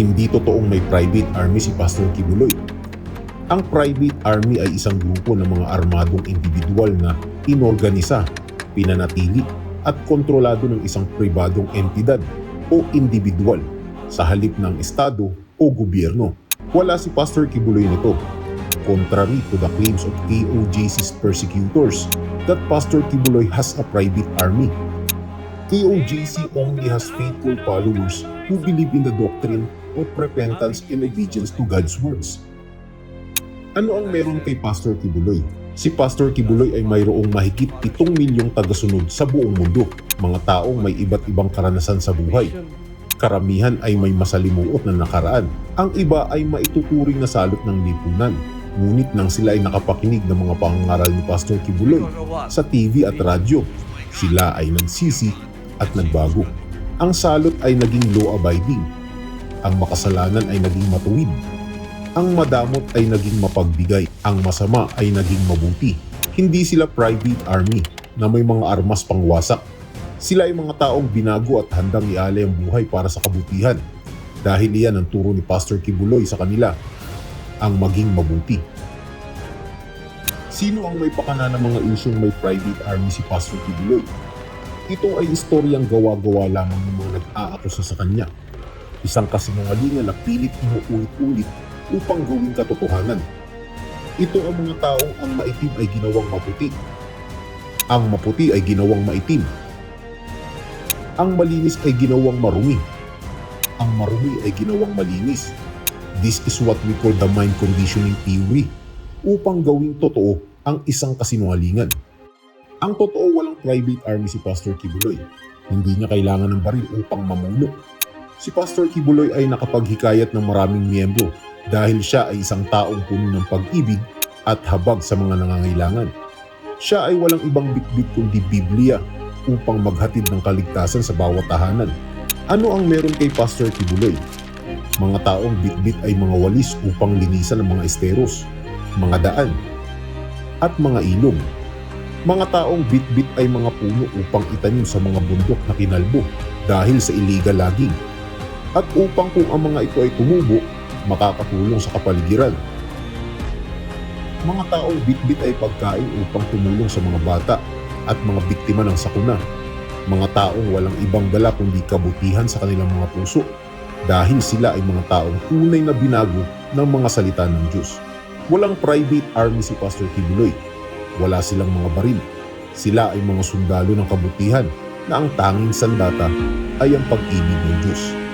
Hindi totoong may private army si Pastor Kibuloy. Ang private army ay isang grupo ng mga armadong individual na inorganisa, pinanatili at kontrolado ng isang pribadong entidad o individual sa halip ng estado o gobyerno. Wala si Pastor Kibuloy nito. Contrary to the claims of KOJC's persecutors that Pastor Kibuloy has a private army. KOJC only has faithful followers who believe in the doctrine of repentance and obedience to God's words. Ano ang meron kay Pastor Kibuloy? Si Pastor Kibuloy ay mayroong mahigit 7 milyong tagasunod sa buong mundo, mga taong may iba't ibang karanasan sa buhay. Karamihan ay may masalimuot na nakaraan. Ang iba ay maituturing na salot ng lipunan. Ngunit nang sila ay nakapakinig ng mga pangangaral ni Pastor Kibuloy sa TV at radyo, sila ay nagsisi at nagbago. Ang salot ay naging law-abiding. Ang makasalanan ay naging matuwid. Ang madamot ay naging mapagbigay. Ang masama ay naging mabuti. Hindi sila private army na may mga armas pangwasak. Sila ay mga taong binago at handang ialay ang buhay para sa kabutihan. Dahil iyan ang turo ni Pastor Kibuloy sa kanila, ang maging mabuti. Sino ang may pakana ng mga isyong may private army si Pastor Kibuloy? Ito ay istoryang gawa-gawa lamang ng mga nag-aakusa sa kanya. Isang kasinungalingan na pilit umuulit-ulit upang gawing katotohanan. Ito ang mga taong ang maitim ay ginawang maputi. Ang maputi ay ginawang maitim. Ang malinis ay ginawang marumi. Ang marumi ay ginawang malinis. This is what we call the mind conditioning theory upang gawing totoo ang isang kasinungalingan. Ang totoo walang private army si Pastor Kibuloy. Hindi niya kailangan ng baril upang mamuno. Si Pastor Kibuloy ay nakapaghikayat ng maraming miyembro dahil siya ay isang taong puno ng pag-ibig at habag sa mga nangangailangan. Siya ay walang ibang bitbit kundi Biblia upang maghatid ng kaligtasan sa bawat tahanan. Ano ang meron kay Pastor Kibuloy? Mga taong bitbit ay mga walis upang linisan ang mga esteros, mga daan, at mga ilog. Mga taong bitbit ay mga puno upang itanim sa mga bundok na kinalbo dahil sa illegal logging. At upang kung ang mga ito ay tumubo, makakatulong sa kapaligiran. Mga taong bitbit ay pagkain upang tumulong sa mga bata at mga biktima ng sakuna. Mga taong walang ibang dala kundi kabutihan sa kanilang mga puso dahil sila ay mga taong tunay na binago ng mga salita ng Diyos. Walang private army si Pastor Kibuloy. Wala silang mga baril. Sila ay mga sundalo ng kabutihan na ang tanging sandata ay ang pag-ibig ng Diyos.